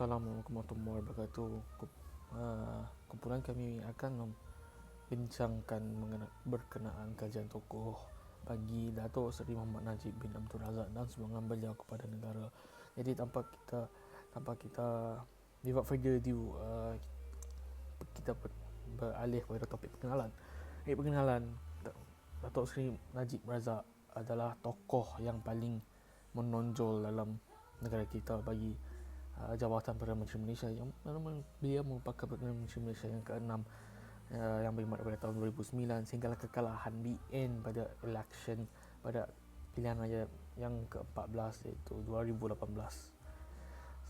Assalamualaikum warahmatullahi wabarakatuh. Ah, Kumpulan kami akan membincangkan berkenaan kajian tokoh bagi Datuk Seri Muhammad Najib bin Abdul Razak dan sumbangan beliau kepada negara. Jadi tanpa kita tanpa kita without further ado ah, kita ber- beralih kepada topik perkenalan. Eh perkenalan Datuk Seri Najib Razak adalah tokoh yang paling menonjol dalam negara kita bagi uh, jawatan Perdana Menteri Malaysia yang beliau merupakan Perdana Menteri Malaysia yang ke-6 uh, yang berkhidmat pada tahun 2009 sehinggalah kekalahan BN pada election pada pilihan raya yang ke-14 iaitu 2018.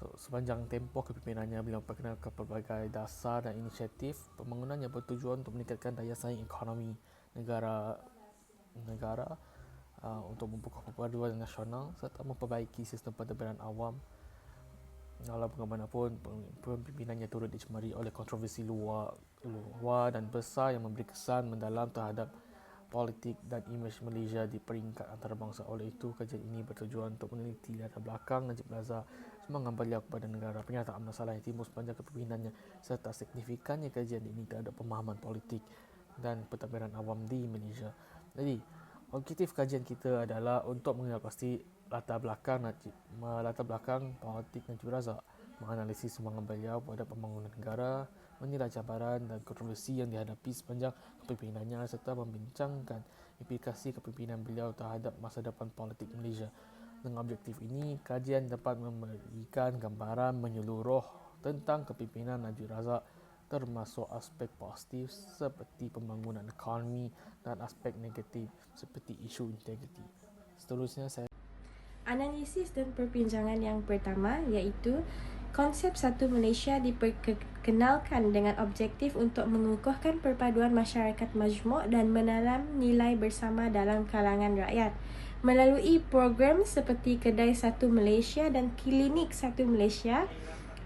So, sepanjang tempoh kepimpinannya beliau memperkenalkan pelbagai dasar dan inisiatif pembangunan yang bertujuan untuk meningkatkan daya saing ekonomi negara negara uh, untuk membuka perpaduan nasional serta memperbaiki sistem pentadbiran awam Walau bagaimanapun pemimpinannya turut dicemari oleh kontroversi luar, luar dan besar yang memberi kesan mendalam terhadap politik dan imej Malaysia di peringkat antarabangsa. Oleh itu, kajian ini bertujuan untuk meneliti latar belakang Najib Razak semangat beliau kepada negara, pernyataan masalah yang timbul sepanjang kepemimpinannya serta signifikannya kajian ini terhadap pemahaman politik dan pentadbiran awam di Malaysia. Jadi, objektif kajian kita adalah untuk mengenal pasti latar belakang Najib, latar belakang politik Najib Razak, menganalisis sumbangan beliau pada pembangunan negara, menilai cabaran dan kontroversi yang dihadapi sepanjang kepimimpinannya serta membincangkan implikasi kepimpinan beliau terhadap masa depan politik Malaysia. Dengan objektif ini, kajian dapat memberikan gambaran menyeluruh tentang kepimpinan Najib Razak termasuk aspek positif seperti pembangunan ekonomi dan aspek negatif seperti isu integriti. Seterusnya saya Analisis dan perbincangan yang pertama iaitu konsep satu Malaysia diperkenalkan dengan objektif untuk mengukuhkan perpaduan masyarakat majmuk dan menanam nilai bersama dalam kalangan rakyat. Melalui program seperti Kedai Satu Malaysia dan Klinik Satu Malaysia,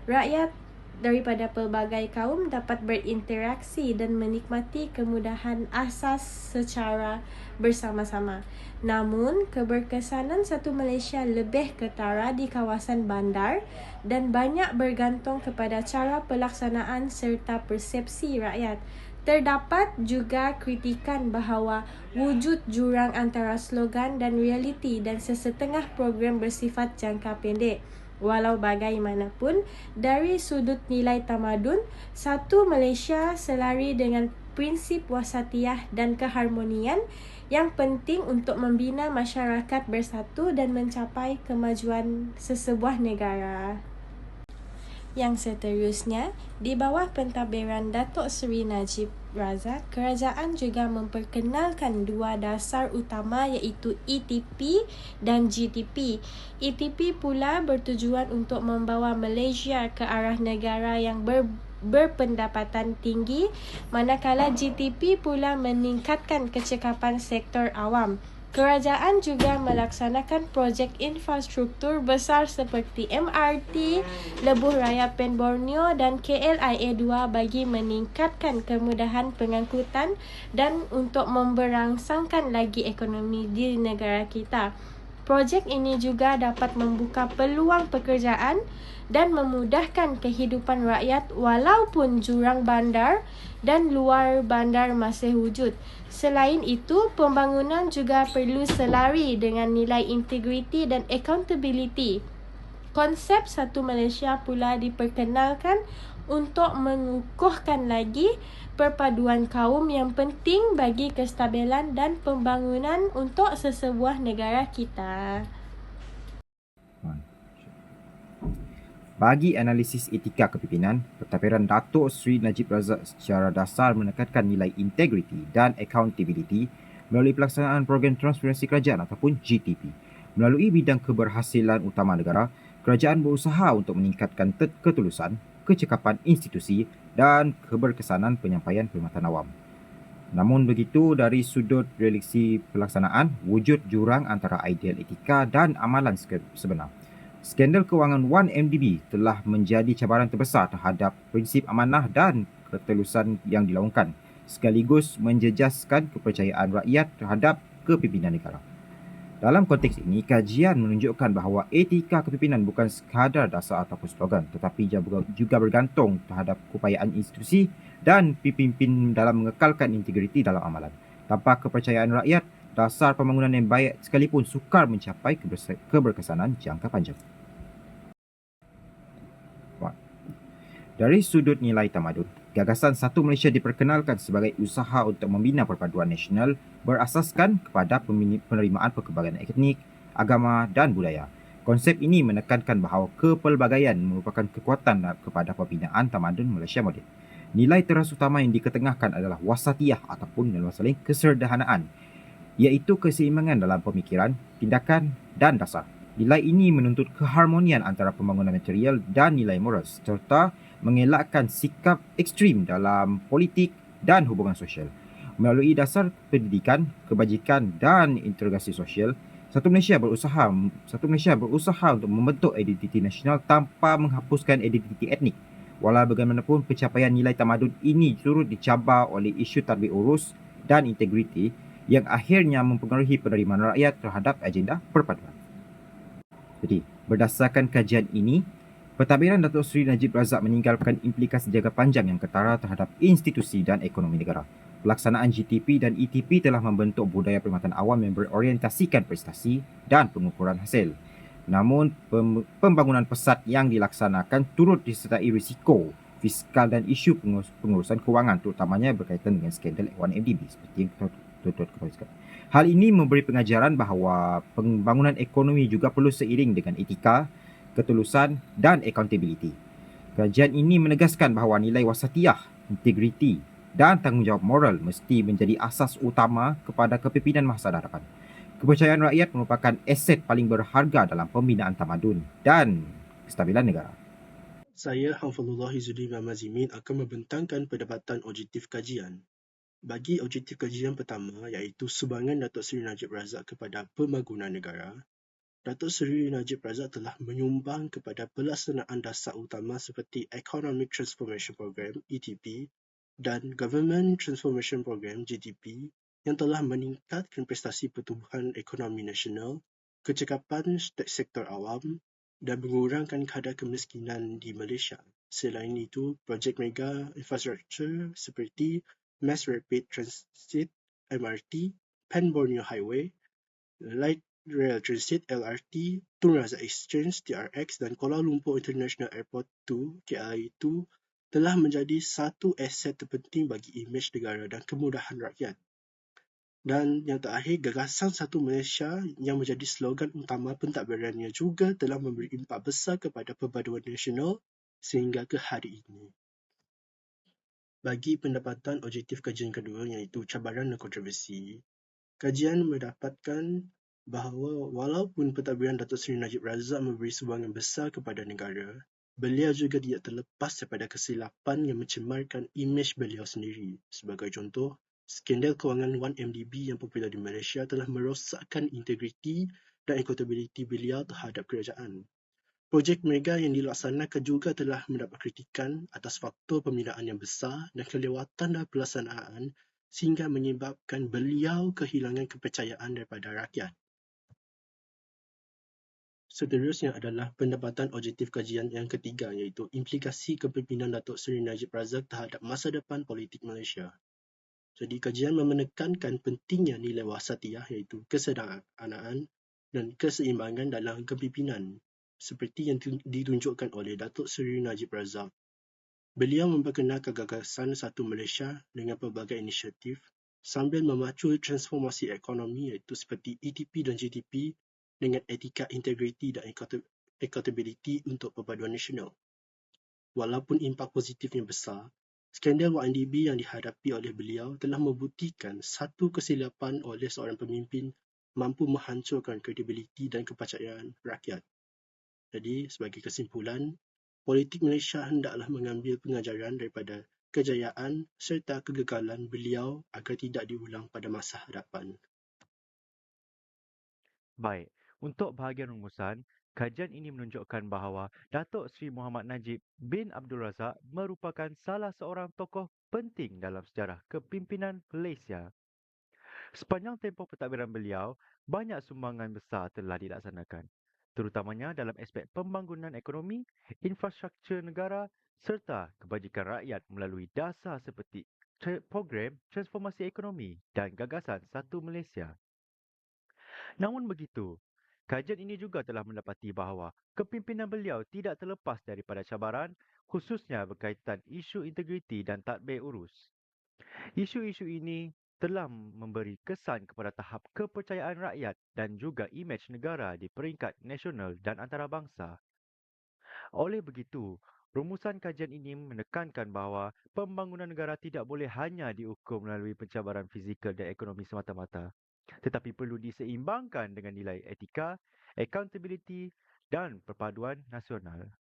rakyat daripada pelbagai kaum dapat berinteraksi dan menikmati kemudahan asas secara bersama-sama. Namun, keberkesanan satu Malaysia lebih ketara di kawasan bandar dan banyak bergantung kepada cara pelaksanaan serta persepsi rakyat. Terdapat juga kritikan bahawa wujud jurang antara slogan dan realiti dan sesetengah program bersifat jangka pendek. Walau bagaimanapun, dari sudut nilai tamadun, satu Malaysia selari dengan prinsip wasatiyah dan keharmonian yang penting untuk membina masyarakat bersatu dan mencapai kemajuan sesebuah negara. Yang seterusnya, di bawah pentadbiran Datuk Seri Najib Razak, kerajaan juga memperkenalkan dua dasar utama iaitu ETP dan GTP. ETP pula bertujuan untuk membawa Malaysia ke arah negara yang ber berpendapatan tinggi manakala GTP pula meningkatkan kecekapan sektor awam. Kerajaan juga melaksanakan projek infrastruktur besar seperti MRT, Lebuh Raya Pen Borneo dan KLIA 2 bagi meningkatkan kemudahan pengangkutan dan untuk memberangsangkan lagi ekonomi di negara kita. Projek ini juga dapat membuka peluang pekerjaan dan memudahkan kehidupan rakyat walaupun jurang bandar dan luar bandar masih wujud. Selain itu, pembangunan juga perlu selari dengan nilai integriti dan accountability. Konsep Satu Malaysia pula diperkenalkan untuk mengukuhkan lagi perpaduan kaum yang penting bagi kestabilan dan pembangunan untuk sesebuah negara kita. Bagi analisis etika kepimpinan, pentadbiran Datuk Seri Najib Razak secara dasar menekankan nilai integriti dan accountability melalui pelaksanaan program transparansi kerajaan ataupun GTP. Melalui bidang keberhasilan utama negara, kerajaan berusaha untuk meningkatkan ketulusan, kecekapan institusi dan keberkesanan penyampaian perkhidmatan awam. Namun begitu, dari sudut realisasi pelaksanaan, wujud jurang antara ideal etika dan amalan sebenar. Skandal kewangan 1MDB telah menjadi cabaran terbesar terhadap prinsip amanah dan ketelusan yang dilaungkan sekaligus menjejaskan kepercayaan rakyat terhadap kepimpinan negara. Dalam konteks ini, kajian menunjukkan bahawa etika kepimpinan bukan sekadar dasar ataupun slogan tetapi juga bergantung terhadap keupayaan institusi dan pimpin dalam mengekalkan integriti dalam amalan. Tanpa kepercayaan rakyat, dasar pembangunan yang baik sekalipun sukar mencapai keberkesanan jangka panjang. Dari sudut nilai tamadun, gagasan Satu Malaysia diperkenalkan sebagai usaha untuk membina perpaduan nasional berasaskan kepada penerimaan perkembangan etnik, agama dan budaya. Konsep ini menekankan bahawa kepelbagaian merupakan kekuatan kepada pembinaan tamadun Malaysia moden. Nilai teras utama yang diketengahkan adalah wasatiyah ataupun dalam saling kesederhanaan, iaitu keseimbangan dalam pemikiran, tindakan dan dasar. Nilai ini menuntut keharmonian antara pembangunan material dan nilai moral serta mengelakkan sikap ekstrim dalam politik dan hubungan sosial. Melalui dasar pendidikan, kebajikan dan interogasi sosial, satu Malaysia berusaha satu Malaysia berusaha untuk membentuk identiti nasional tanpa menghapuskan identiti etnik. Walau bagaimanapun pencapaian nilai tamadun ini turut dicabar oleh isu tadbir urus dan integriti yang akhirnya mempengaruhi penerimaan rakyat terhadap agenda perpaduan. Jadi, berdasarkan kajian ini, Pentadbiran Datuk Seri Najib Razak meninggalkan implikasi jangka panjang yang ketara terhadap institusi dan ekonomi negara. Pelaksanaan GTP dan ETP telah membentuk budaya perkhidmatan awam yang berorientasikan prestasi dan pengukuran hasil. Namun, pembangunan pesat yang dilaksanakan turut disertai risiko fiskal dan isu pengurusan kewangan terutamanya berkaitan dengan skandal 1MDB seperti yang tuan-tuan ketahui Hal ini memberi pengajaran bahawa pembangunan ekonomi juga perlu seiring dengan etika, ketulusan dan accountability. Kajian ini menegaskan bahawa nilai wasatiyah, integriti dan tanggungjawab moral mesti menjadi asas utama kepada kepimpinan masa hadapan. Kepercayaan rakyat merupakan aset paling berharga dalam pembinaan tamadun dan kestabilan negara. Saya Hafalullah Izzuddin Mamazimin akan membentangkan pendapatan objektif kajian. Bagi objektif kajian pertama iaitu sumbangan Datuk Seri Najib Razak kepada pembangunan negara, Datuk Seri Najib Razak telah menyumbang kepada pelaksanaan dasar utama seperti Economic Transformation Program ETP dan Government Transformation Program GTP yang telah meningkatkan prestasi pertumbuhan ekonomi nasional, kecekapan sektor awam dan mengurangkan kadar kemiskinan di Malaysia. Selain itu, projek mega infrastruktur seperti Mass Rapid Transit MRT, Pan Borneo Highway, Light Rail Transit LRT, Tun Razak Exchange TRX dan Kuala Lumpur International Airport 2 KLIA2 telah menjadi satu aset terpenting bagi imej negara dan kemudahan rakyat. Dan yang terakhir, gagasan Satu Malaysia yang menjadi slogan utama pentadbirannya juga telah memberi impak besar kepada perpaduan nasional sehingga ke hari ini. Bagi pendapatan objektif kajian kedua iaitu cabaran dan kontroversi, kajian mendapatkan bahawa walaupun pentadbiran Datuk Seri Najib Razak memberi sumbangan besar kepada negara, beliau juga tidak terlepas daripada kesilapan yang mencemarkan imej beliau sendiri. Sebagai contoh, skandal kewangan 1MDB yang popular di Malaysia telah merosakkan integriti dan accountability beliau terhadap kerajaan. Projek mega yang dilaksanakan juga telah mendapat kritikan atas faktor pembinaan yang besar dan kelewatan dalam pelaksanaan sehingga menyebabkan beliau kehilangan kepercayaan daripada rakyat. Seterusnya adalah pendapatan objektif kajian yang ketiga iaitu implikasi kepimpinan Datuk Seri Najib Razak terhadap masa depan politik Malaysia. Jadi kajian memenekankan pentingnya nilai wasatiyah iaitu kesederhanaan dan keseimbangan dalam kepimpinan seperti yang ditunjukkan oleh Datuk Seri Najib Razak. Beliau memperkenalkan gagasan Satu Malaysia dengan pelbagai inisiatif sambil memacu transformasi ekonomi iaitu seperti ETP dan GTP dengan etika integriti dan accountability untuk perpaduan nasional. Walaupun impak positifnya besar, skandal YNDB yang dihadapi oleh beliau telah membuktikan satu kesilapan oleh seorang pemimpin mampu menghancurkan kredibiliti dan kepercayaan rakyat. Jadi, sebagai kesimpulan, politik Malaysia hendaklah mengambil pengajaran daripada kejayaan serta kegagalan beliau agar tidak diulang pada masa hadapan. Baik, untuk bahagian rumusan, kajian ini menunjukkan bahawa Datuk Seri Muhammad Najib bin Abdul Razak merupakan salah seorang tokoh penting dalam sejarah kepimpinan Malaysia. Sepanjang tempoh pentadbiran beliau, banyak sumbangan besar telah dilaksanakan, terutamanya dalam aspek pembangunan ekonomi, infrastruktur negara serta kebajikan rakyat melalui dasar seperti program transformasi ekonomi dan gagasan Satu Malaysia. Namun begitu, kajian ini juga telah mendapati bahawa kepimpinan beliau tidak terlepas daripada cabaran khususnya berkaitan isu integriti dan tadbir urus. Isu-isu ini telah memberi kesan kepada tahap kepercayaan rakyat dan juga imej negara di peringkat nasional dan antarabangsa. Oleh begitu, rumusan kajian ini menekankan bahawa pembangunan negara tidak boleh hanya diukur melalui pencabaran fizikal dan ekonomi semata-mata, tetapi perlu diseimbangkan dengan nilai etika, accountability dan perpaduan nasional.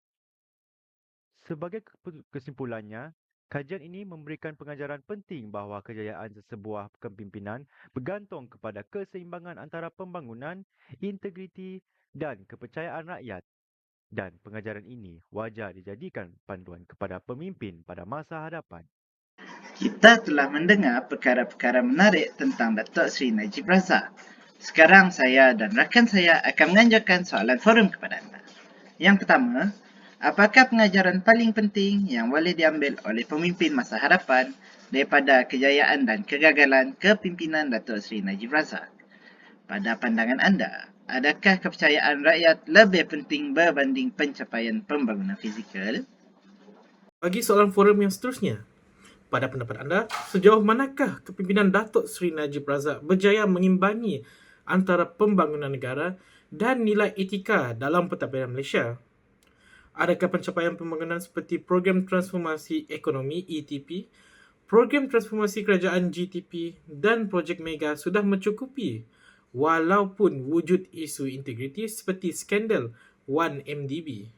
Sebagai kesimpulannya, kajian ini memberikan pengajaran penting bahawa kejayaan sesebuah kepimpinan bergantung kepada keseimbangan antara pembangunan, integriti dan kepercayaan rakyat. Dan pengajaran ini wajar dijadikan panduan kepada pemimpin pada masa hadapan. Kita telah mendengar perkara-perkara menarik tentang Datuk Seri Najib Razak. Sekarang saya dan rakan saya akan menganjurkan soalan forum kepada anda. Yang pertama, apakah pengajaran paling penting yang boleh diambil oleh pemimpin masa hadapan daripada kejayaan dan kegagalan kepimpinan Datuk Seri Najib Razak? Pada pandangan anda, adakah kepercayaan rakyat lebih penting berbanding pencapaian pembangunan fizikal? Bagi soalan forum yang seterusnya, pada pendapat anda, sejauh manakah kepimpinan Datuk Seri Najib Razak berjaya mengimbangi antara pembangunan negara dan nilai etika dalam pentadbiran Malaysia? Adakah pencapaian pembangunan seperti Program Transformasi Ekonomi ETP, Program Transformasi Kerajaan GTP dan Projek Mega sudah mencukupi walaupun wujud isu integriti seperti skandal 1MDB?